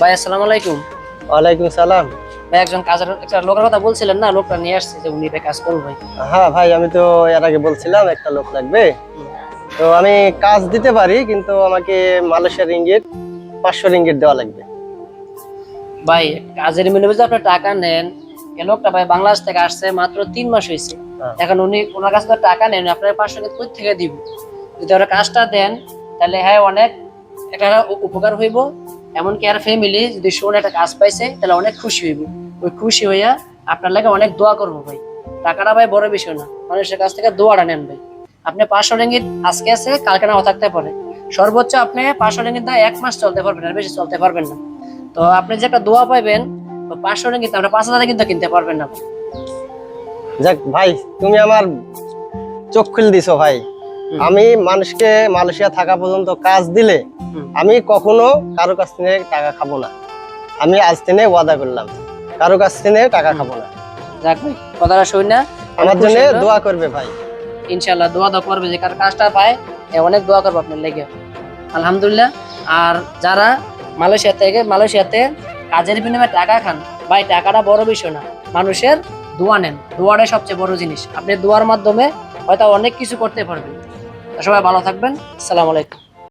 ভাই আসসালামু আলাইকুম। ওয়ালাইকুম সালাম। ভাই একজন কাজের একটা লোকের কথা বলছিলেন না? লোকটা নিয়ে আসছে যে উনি কাজ করব ভাই। হ্যাঁ ভাই আমি তো এর আগে বলছিলাম একটা লোক লাগবে। তো আমি কাজ দিতে পারি কিন্তু আমাকে মালয়েশিয়ার রিঙ্গিট পাঁচশো রিঙ্গিট দেওয়া লাগবে। ভাই কাজের বিনিময়ে যদি আপনি টাকা নেন। এই লোকটা ভাই বাংলাদেশ থেকে আসছে মাত্র তিন মাস হয়েছে। হ্যাঁ। এখন উনি ওনার কাছে তো টাকা নেন আপনার পাঁচশো টাকা কোথা থেকে দিব? যদি ওরা কাজটা দেন তাহলে হ্যাঁ অনেক একটা উপকার হইব। এমনকি আর ফ্যামিলি যদি শোন একটা কাজ পাইছে তাহলে অনেক খুশি হইব। ওই খুশি হইয়া আপনার লাগে অনেক দোয়া করব ভাই। টাকাটা ভাই বড় বিষয় না মানুষের কাছ থেকে দোয়াটা নেন ভাই। আপনি পাঁচশো রেঙ্গিত আজকে আছে কালকে নাও থাকতে পারে। সর্বোচ্চ আপনি পাঁচশো রেঙ্গিত দা এক মাস চলতে পারবেন আর বেশি চলতে পারবেন না। তো আপনি যে একটা দোয়া পাইবেন পাঁচশো রেঙ্গিত আমরা পাঁচ হাজার কিন্তু কিনতে পারবেন না। যাক ভাই তুমি আমার চোখ খুলে দিছো ভাই। আমি মানুষকে মালয়েশিয়া থাকা পর্যন্ত কাজ দিলে। আমি কখনো কারও কাছ থেকে টাকা খাব না। আমি আজ দিনে ওয়াদা করলাম কারও কাছ থেকে টাকা খাব না। যাক ভাই কথাটা শুই না আমার জন্য দোয়া করবে ভাই। ইনশাল্লাহ দোয়া দোয়া করবে যে কার কাজটা পায় অনেক দোয়া করব আপনার লেগে। আলহামদুলিল্লাহ আর যারা মালয়েশিয়া থেকে মালয়েশিয়াতে কাজের বিনিময়ে টাকা খান ভাই টাকাটা বড় বিষয় না মানুষের দোয়া নেন দোয়াটাই সবচেয়ে বড় জিনিস। আপনি দোয়ার মাধ্যমে হয়তো অনেক কিছু করতে পারবেন। সবাই ভালো থাকবেন আসসালামু আলাইকুম।